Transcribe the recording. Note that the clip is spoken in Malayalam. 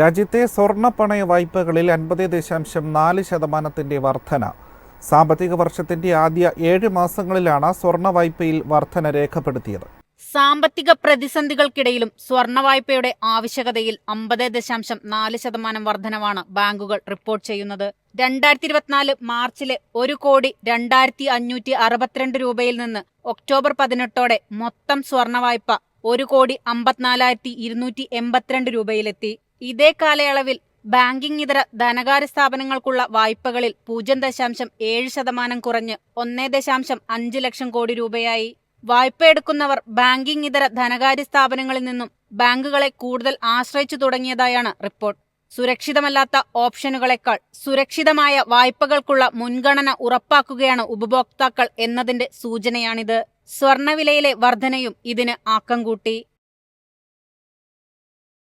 രാജ്യത്തെ സ്വർണ പണയ വായ്പകളിൽ അൻപത് ദശാംശം നാല് ശതമാനത്തിന്റെ വർധന. സാമ്പത്തിക വർഷത്തിന്റെ ആദ്യ ഏഴ് മാസങ്ങളിലാണ് സ്വർണ വായ്പയിൽ വർധന രേഖപ്പെടുത്തിയത്. സാമ്പത്തിക പ്രതിസന്ധികൾക്കിടയിലും സ്വർണ വായ്പയുടെ ആവശ്യകതയിൽ അമ്പത് ദശാംശം നാല് ശതമാനം വർധനവാണ് ബാങ്കുകൾ റിപ്പോർട്ട് ചെയ്യുന്നത്. രണ്ടായിരത്തി ഇരുപത്തിനാല് മാർച്ചിലെ ഒരു കോടി രണ്ടായിരത്തി അഞ്ഞൂറ്റി അറുപത്തിരണ്ട് രൂപയിൽ നിന്ന് ഒക്ടോബർ പതിനെട്ടോടെ മൊത്തം സ്വർണ വായ്പ ഒരു കോടി അമ്പത്തിനാലായിരത്തി ഇരുന്നൂറ്റി എൺപത്തിരണ്ട് രൂപയിലെത്തി. ഇതേ കാലയളവിൽ ബാങ്കിംഗ് ഇതര ധനകാര്യ സ്ഥാപനങ്ങൾക്കുള്ള വായ്പകളിൽ പൂജ്യം ദശാംശം ഏഴ് ശതമാനം കുറഞ്ഞ് ഒന്നേ ദശാംശം അഞ്ച് ലക്ഷം കോടി രൂപയായി. വായ്പ എടുക്കുന്നവർ ബാങ്കിംഗ് ഇതര ധനകാര്യ സ്ഥാപനങ്ങളിൽ നിന്നും ബാങ്കുകളെ കൂടുതൽ ആശ്രയിച്ചു തുടങ്ങിയതായാണ് റിപ്പോർട്ട്. സുരക്ഷിതമല്ലാത്ത ഓപ്ഷനുകളെക്കാൾ സുരക്ഷിതമായ വായ്പകൾക്കുള്ള മുൻഗണന ഉറപ്പാക്കുകയാണ് ഉപഭോക്താക്കൾ എന്നതിന്റെ സൂചനയാണിത്. സ്വർണവിലയിലെ വർധനയും ഇതിന് ആക്കം കൂട്ടി.